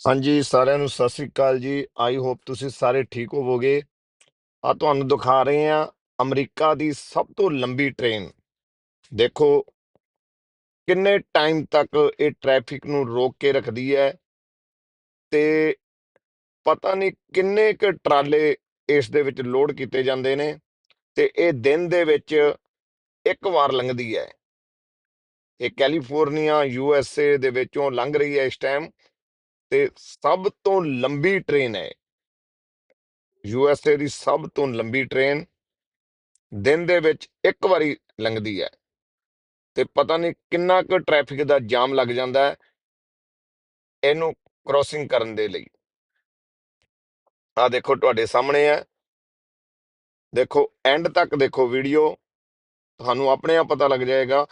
ਹਾਂਜੀ, ਸਾਰਿਆਂ ਨੂੰ ਸਤਿ ਸ੍ਰੀ ਅਕਾਲ ਜੀ। ਆਈ ਹੋਪ ਤੁਸੀਂ ਸਾਰੇ ਠੀਕ ਹੋਵੋਗੇ। ਆ ਤੁਹਾਨੂੰ ਦਿਖਾ ਰਹੇ ਹਾਂ ਅਮਰੀਕਾ ਦੀ ਸਭ ਤੋਂ ਲੰਬੀ ਟ੍ਰੇਨ ਦੇਖੋ, ਕਿੰਨੇ ਟਾਈਮ ਤੱਕ ਇਹ ਟ੍ਰੈਫਿਕ ਨੂੰ ਰੋਕ ਕੇ ਰੱਖਦੀ ਹੈ ਤੇ ਪਤਾ ਨਹੀਂ ਕਿੰਨੇ ਕੁ ਟਰਾਲੇ ਇਸ ਦੇ ਵਿੱਚ ਲੋਡ ਕੀਤੇ ਜਾਂਦੇ ਨੇ ਤੇ ਇਹ ਦਿਨ ਦੇ ਵਿੱਚ ਇੱਕ ਵਾਰ ਲੰਘਦੀ ਹੈ। ਇਹ ਕੈਲੀਫੋਰਨੀਆ ਯੂ ਐਸ ਏ ਦੇ ਵਿੱਚੋਂ ਲੰਘ ਰਹੀ ਹੈ ਇਸ ਟਾਈਮ ਤੇ ਸਭ ਤੋਂ ਲੰਬੀ ਟ੍ਰੇਨ ਹੈ। ਯੂ ਐਸ ਏ ਦੀ ਸਭ ਤੋਂ ਲੰਬੀ ਟ੍ਰੇਨ ਦਿਨ ਦੇ ਵਿੱਚ ਇੱਕ ਵਾਰੀ ਲੰਘਦੀ ਹੈ। ਤੇ ਪਤਾ ਨਹੀਂ ਕਿੰਨਾ ਕੁ ਟ੍ਰੈਫਿਕ ਦਾ ਜਾਮ ਲੱਗ ਜਾਂਦਾ ਹੈ ਇਹਨੂੰ ਕ੍ਰੋਸਿੰਗ ਕਰਨ ਦੇ ਲਈ। ਆ ਦੇਖੋ ਤੁਹਾਡੇ ਸਾਹਮਣੇ ਹੈ। ਦੇਖੋ ਐਂਡ ਤੱਕ ਦੇਖੋ ਵੀਡੀਓ ਤੁਹਾਨੂੰ ਆਪਣੇ ਆਪ ਪਤਾ ਲੱਗ ਜਾਏਗਾ।